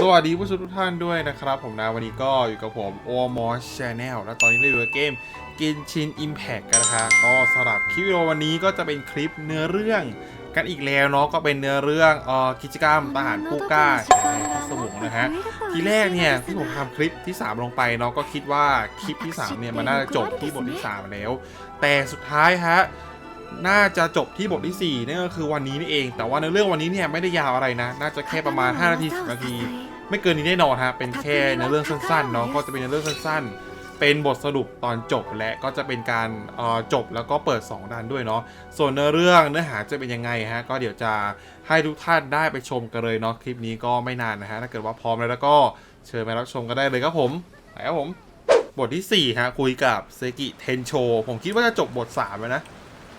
สวัสดีผู้ชมทุกท่านด้วยนะครับ ผมนะวันนี้ก็อยู่กับผมโอมอสชาแนลและตอนนี้เราอยู่กับเกมกินชินอิมแพกกันนะฮะก็สำหรับคลิปวิดีโอวันนี้ก็จะเป็นคลิปเนื้อเรื่องกันอีกแล้วเนาะก็เป็นเนื้อเรื่องเอ่อกิจกรรมทหารผู้กล้าแชร์พัสมุงนะฮะทีแรกเนี่ยที่ผมทำคลิปที่ 3 ลงไปเนาะก็คิดว่าคลิปที่3เนี่ยมันน่าจะจบที่บทที่ 3 แล้ว แต่สุดท้ายฮะน่าจะจบที่บทที่4นั่นก็คือวันนี้นี่เอง แต่ว่าในเรื่องวันนี้เนี่ยไม่ได้ยาวอะไรนะ น่าจะแค่ประมาณ 5 นาที10นาที ไม่เกินนี้แน่นอนฮะ เป็นแค่ในเรื่องสั้นๆเนาะ ก็จะเป็นในเรื่องสั้นๆ เป็นบทสรุปตอนจบและก็จะเป็นการจบแล้วก็เปิด2ด้านด้วยเนาะ ส่วนเนื้อเรื่องเนื้อหาจะเป็นยังไงฮะ ก็เดี๋ยวจะให้ทุกท่านได้ไปชมกันเลยเนาะ คลิปนี้ก็ไม่นานนะฮะ ถ้าเกิดว่าพร้อมแล้วก็เชิญมารับชมกันได้เลยครับผม ไปครับผม บทที่4ฮะ คุยกับเซกิเทนโช ผมคิดว่าจะจบบท3แล้วนะ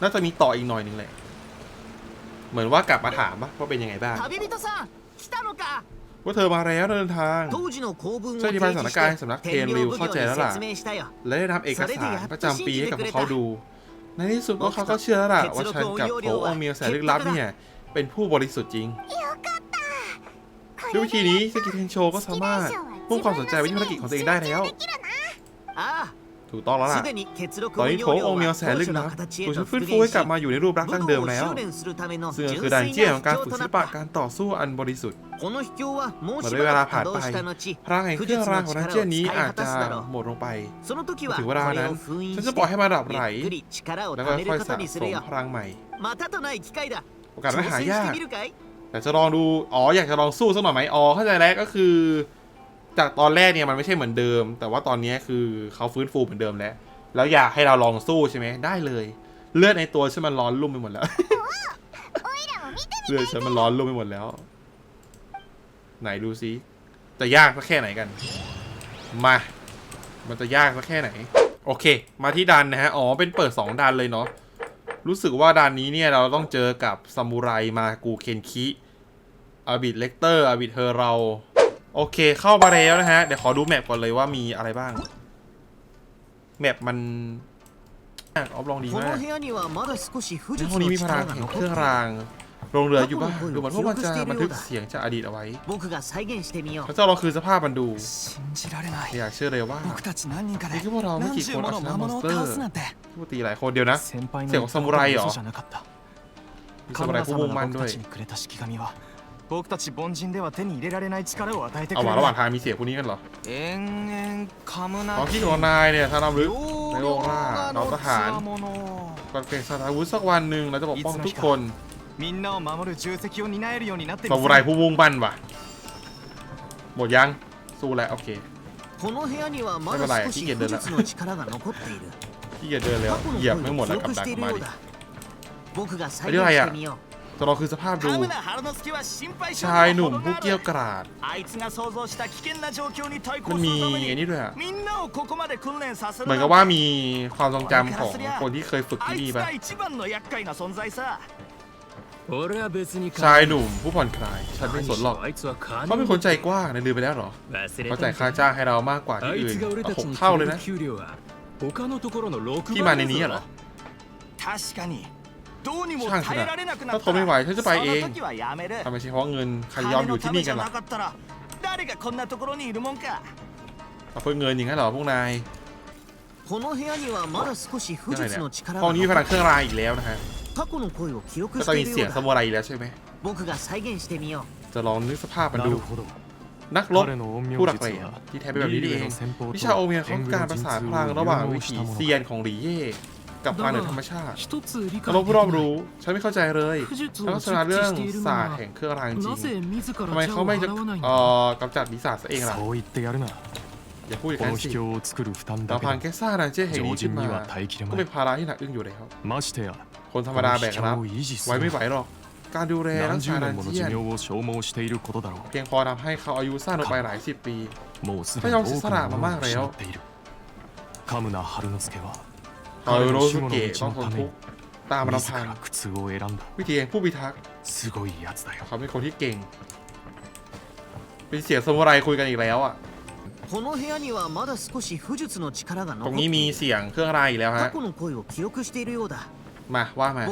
น่าจะมีต่ออีกหน่อยนึงเลย เหมือนว่ากลับมาถามว่าเป็นยังไงบ้าง ว่าเธอมาแล้วเดินทางช่วยอธิบสถานการณ์สำนักเทนริวเข้าใจแล้วล่ะ และได้นำเอกสารประจำปีให้กับเขาดู ในที่สุดพวกเขาก็เชื่อแล้วล่ะว่าฉันกับโผองเมียวแสนลึกลับเนี่ยเป็นผู้บริสุทธิ์จริงด้วยวิธีนี้สกิเทนโชก็สามารถมุ่งความสนใจไปที่ภารกิจของตัวเองได้แล้ว ถูกต้องแล้วล่ะ ตอนนี้โถองเมียวแสนลึกนะตัวฉันฟื้นฟูให้กลับมาอยู่ในรูปร่างดั้งเดิมแล้วซึ่อคือดันเจี้ยของการฝึกศิลปะการต่อสู้อันบริสุทธิ์เมื่อเวลาผ่านไปพลังแห่งเครื่องรางของดันเจี้ยนี้อาจจะหมดลงไปถึงเวลานั้นฉันจะปล่อยให้มันดับไหลแล้วก็ค่อยสะสมพลังใหม่โอกาสไม่หายากแต่จะลองดู อ๋อ อยากจะลองสู้สักหน่อยไหมอ๋อเข้าใจแล้วก็คือ จากตอนแรกเนี่ยมันไม่ใช่เหมือนเดิม แต่ว่าตอนนี้คือเขาฟื้นฟูเหมือนเดิมแล้ว แล้วอยากให้เราลองสู้ใช่ไหมได้เลย เลือดในตัวฉันมันร้อนรุ่มไปหมดแล้ว เลือดฉันมันร้อนรุ่มไปหมดแล้ว ไหนดูซิจะยากสักแค่ไหนกัน มา มันจะยากสักแค่ไหน โอเค มาที่ดันนะฮะ อ๋อ เป็นเปิด 2ดันเลยเนาะ รู้สึกว่าดันนี้เนี่ยเราต้องเจอกับซามูไรมากูเคนคิอาบิดเลกเตอร์อาบิดเธอเรา โอเคเข้ามาแล้วนะฮะ เดี๋ยวขอดูแมปก่อนเลยว่ามีอะไรบ้าง แมปมันออฟลองดีมากในห้องนี้มีพลังแห่งเครื่องรางโรงเรืออยู่บ้างดูเหมือนพวกมันจะบันทึกเสียงจากอดีตเอาไว้พราเจ้าเราคือสภาพมันดูอยากเชื่อเลยว่านี่คือพวกเราไม่กี่คนเอาชนะมอนสเตอร์ผู้ตีหลายคนเดียวนะ เสียงของซามูไรเหรอมีซามูไรผู้มุ่งมั่นด้วย 僕たち凡人では手に入れられない力を与えてく เอา れ หวา る ระหว่างทางมีเสียงพวกนี้กันเหรอ 延々カム อ๋อ ナ ที่ของนายเนี่ยถ้าเราลึก 容 ในโลกล่า 量 เรา が ทหาร の強者 ก่อนเก่งสถาวุธสักวันหนึ่งเราจะปกป้องทุกคน みんなを守る重責を担えるようになってみ ซา せ มูไร る ผู้มุ่งมั่นว่ะ หมดยัง สู้แล้ว โอเค この部屋にはまไม่เป็นไร だ少しขี้เกียจเดินละ 武術の力が残っている ที่จะเดินแล้ว 過去の เหยียบ 声 ไม่หม を ดแล้ว 記 กับ 憶 ดั し ก ている มา よ ดิ うだ僕が再現あれはやしてみよう ตัเราคือสภาพดูชายหนุ่มผู้เกี้ยวกราดมันมีอันนี้ด้วยเหมือนกับว่ามีความทรงจำของคนที่เคยฝึกที่นี่ปะชายหนุ่มผู้ผ่อนคลาย ฉันไม่สนหรอกเขาเป็นคนใจกว้างนะลืมไปแล้วหรอเขาจ่ายค่าจ้างให้เรามากกว่าที่อื่นหกเท่าเลยนะที่มาในนี้เหรอ どうにもช่างเถอะ 耐えられなくなったถ้าทนไม่ไหวฉันจะไปเอง その時はやめる ทำไมใช่เพราะเงินใครยอม 金 อยู่ の ที่ ため นี่ じ กัน ゃ ล่ะ なかったら誰がこんなところにいるもんか เอาเพื่อเงินอย่างนั้นเหรอพวกนาย この部屋にはまだ少し武 ยังไง 術 เนี่ย の力 ห้อง が นี้มีพ 残 ลั っ งเครื่องรางอีกแล้วนะฮะ 過去の声を記録 ก็ し ต้อง てい มี る เสีย よ ง う ซา だ มูไรอีกแล้วใช่ไหม 僕が再現してみよう จะลองนึกสภาพมัน な ดู るほど นักรบ 彼の陰陽 ผู้หลัก 術 เหรียญ は ที่แท้เป็นแบบนี้นี่เอง リーグの戦法と วิชาโอเมียเขาต้องการประสานพลังระหว่างวิถีเซียนของหลีเย่ กับพลังเหนือธรรมชาติ 一つ理 นัก 解 ร で บ き ผู้รอบ ない รู้ ฉันไม่เข้าใจเลย 武術 แล้ว を ก็ 熟 ชนะเรื่อง 知しているの ศาสตร์ は แห่งเครื่องรางจริ なんぜ自 ทำไม ら เขา 茶を ไม่จะ 払わないん เอ่ だ อกำจัดปีศาจซะเองล่ะ そう言ってやるな อย่าพูดอย่าง こ นั้น の สิ 秘境を作る負担だ เรา け พัง で แค่สร้างดันเจี้ยนแห่ง 常 นี้ขึ้น 人 มา には耐えきれ ก็ まい เป็นภาระที่หนักอึ้งอยู่แล้ว ましてや คนธรรม こ ดา の แบก 秘 รับ 境を維持す ไว้ る ไม่ไหวหรอก การดูแลรั 何 กษา 十 ดัน 年もの เจี้ 寿 ยน 命を消耗していることだろ เพียงพอทำให้เขาอายุสั้นลงไปหลายสิบปี うもうすでに他多にもくのものを失っているカムナ春之助は ต่อยโรสุเกะต้องทนทุกตามลำพังวิธีแห่งผู้พิทักษ์เขาเป็นคนที่เก่ง เป็นเสียงซมูไรคุยกันอีกแล้วอะตรงนี้มีเสียงเครื่องรางอีกแล้วฮะมาว่ามา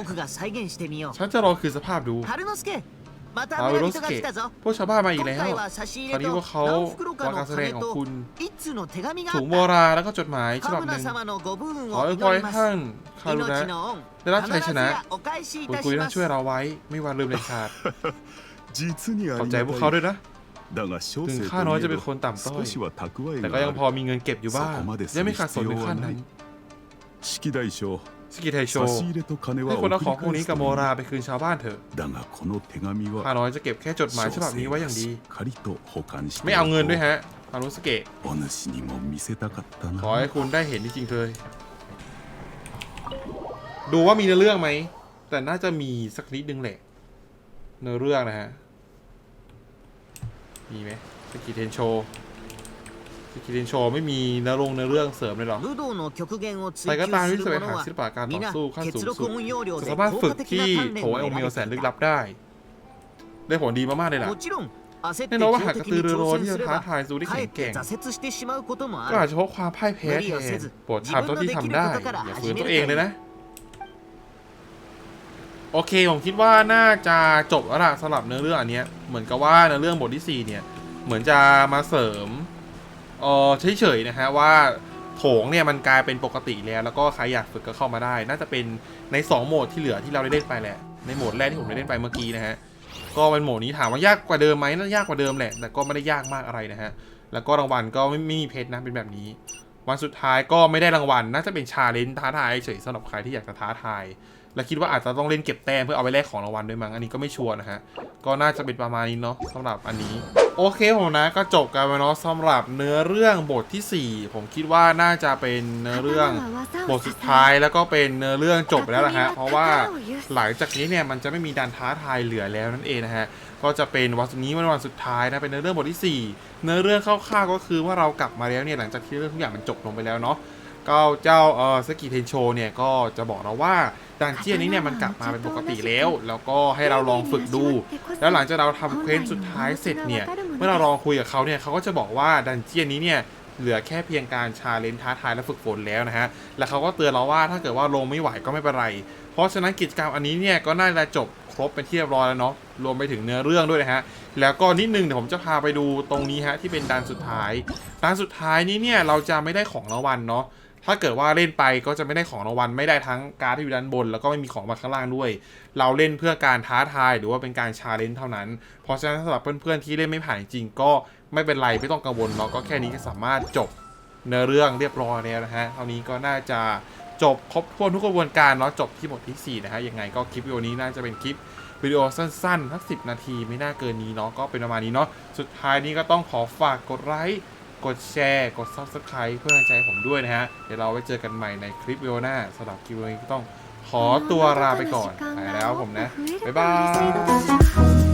ฉันจะรอคือสภาพดูอารุสเกะพวกชาวบ้านมาอีกแล้วตอนนี้ว่าเขาวางการแสดงของคุณ ถุงโบราณแล้วก็จดหมายฉบับหนึ่งขอเอวยอรให้ท่านคารุนะได้รับชัยชนะคุณคุยท่านช่วยเราไว้ไม่วันลืมเลยขาดขอบใจพวกเขาด้วยนะถึงข้าน้อยจะเป็นคนต่ำต้อยแต่ก็ยังพอมีเงินเก็บอยู่บ้างยังไม่ขาดสนในขั้นนั้น สกิเทโชให้คนเอาของพวกนี้กับโมราไปคืนชาวบ้านเถอะข้าน้อยจะเก็บแค่จดหมายฉบับนี้ไว้อย่างดี ไม่เอาเงินด้วยฮะฮารุสเกะขอให้คุณได้เห็นจริงๆเลย ดูว่ามีเนื้อเรื่องไหม แต่น่าจะมีสักนิดนึงแหละ เนื้อเรื่องนะฮะ มีไหมสกิเทนโช คิรินโชไม่มีนื้ลงในเรื่องเสริมเลยหรอแต่ก็ตามที่จะไปหาศิลปะการต่อสู้ขั้นสูงสุดสามารถฝึกที่โถเอโอเมลแสนลึกลับได้ ได้ผลดีมากๆเลยล่ะแน่นอนว่าหากกระตือรือร้นที่จะท้าทายซูที่แข็งแกร่งก็อาจจะพบความพ่ายแพ้แทนโปรดทำเท่าที่ทำได้ อย่าฝืนตัวเองเลยนะ โอเค ผมคิดว่าน่าจะจบแล้วล่ะสำหรับเนื้อเรื่องอันนี้ เหมือนกับว่าเนื้อเรื่องบทที่ 4 เนี่ย เหมือนจะมาเสริม เออเฉยๆนะฮะว่าโถงเนี่ยมันกลายเป็นปกติแล้ว แล้วก็ใครอยากฝึกก็เข้ามาได้ น่าจะเป็นใน 2 โหมดที่เหลือที่เราได้เล่นไปแหละ ในโหมดแรกที่ผมได้เล่นไปเมื่อกี้นะฮะ ก็เป็นโหมดนี้ถามว่ายากกว่าเดิมไหมน่ายากกว่าเดิมแหละ แต่ก็ไม่ได้ยากมากอะไรนะฮะ แล้วก็รางวัลก็ไม่ไม่มีเพชรนะเป็นแบบนี้ วันสุดท้ายก็ไม่ได้รางวัล น่าจะเป็นชาเลนจ์ท้าทายเฉยสำหรับใครที่อยากจะท้าทาย และคิดว่าอาจจะต้องเล่นเก็บแต้มเพื่อเอาไปแลกของรางวัลด้วยมั้ง อันนี้ก็ไม่ชัวร์นะฮะ ก็น่าจะเป็นประมาณนี้เนาะสำหรับอันนี้ โอเคผมนะ ก็จบกันไปเนาะสำหรับเนื้อเรื่องบททีสี่4 ผมคิดว่าน่าจะเป็นเนื้อเรื่องบทสุดท้ายแล้วก็เป็นเนื้อเรื่องจบไปแล้วนะฮะ เพราะว่าหลังจากนี้เนี่ยมันจะไม่มีดันท้าทายเหลือแล้วนั่นเองนะฮะก็จะเป็นวันนี้วันวันสุดท้ายนะเป็นเนื้อเรื่องบทที่ 4 เนื้อเรื่องคร่าวๆก็คือว่าเรากลับมาแล้วเนี่ยหลังจากที่เรื่องทุกอย่างมันจบลงไปแล้วเนาะก็เจ้าเออสกิเทนโชเนี่ยก็จะบอกเราว่าดันเจียนนี้เนี่ยมันกลับมาเป็นปกติแล้ว แล้วก็ให้เราลองฝึกดู แล้วหลังจากเราทำเควสสุดท้ายเสร็จเนี่ยเมื่อเราลองคุยกับเขาเนี่ยเขาก็จะบอกว่าดันเจียนนี้เนี่ยเหลือแค่เพียงการชาเลนจ์ท้าทายและฝึกฝนแล้วนะฮะ แล้วเขาก็เตือนเราว่าถ้าเกิดว่าลงไม่ไหวก็ไม่เป็นไร เพราะฉะนั้นกิจกรรมอันนี้เนี่ยก็น่าจะจบ ครบเป็นที่เรียบร้อยแล้วเนาะรวมไปถึงเนื้อเรื่องด้วยนะฮะแล้วก็นิดนึงเดี๋ยวผมจะพาไปดูตรงนี้ฮะที่เป็นดันสุดท้ายดันสุดท้ายนี้เนี่ยเราจะไม่ได้ของรางวัลเนาะถ้าเกิดว่าเล่นไปก็จะไม่ได้ของรางวัลไม่ได้ทั้งการ์ดที่อยู่ด้านบน แล้วก็ไม่มีของมาข้างล่างด้วย เราเล่นเพื่อการท้าทายหรือว่าเป็นการชาเลนจ์เท่านั้น เพราะฉะนั้นสำหรับเพื่อนๆที่เล่นไม่ผ่านจริงก็ไม่เป็นไรไม่ต้องกังวลเนาะก็แค่นี้ก็สามารถจบเนื้อเรื่องเรียบร้อยแล้วนะฮะเท่านี้ก็น่าจะ จบครบถ้วนทุกกระบวนการเนาะจบที่บทที่สี่นะฮะยังไงก็คลิปวิดีโอนี้น่าจะเป็นคลิปวิดีโอสั้นๆสักสินาทีไม่น่าเกินนี้เนาะก็เป็นประมาณนี้เนาะสุดท้ายนี้ก็ต้องขอฝากกดไลค์กดแชร์ กด Subscribe เพื่อกำลังใจผมด้วยนะฮะ เดี๋ยวเราไว้เจอกันใหม่ในคลิปวิดีโอหน้าสำหรับคลิปวีดีโอนี้ก็ต้องขอตัวลาไปก่อนไปแล้วผมนะ บ๊ายบาย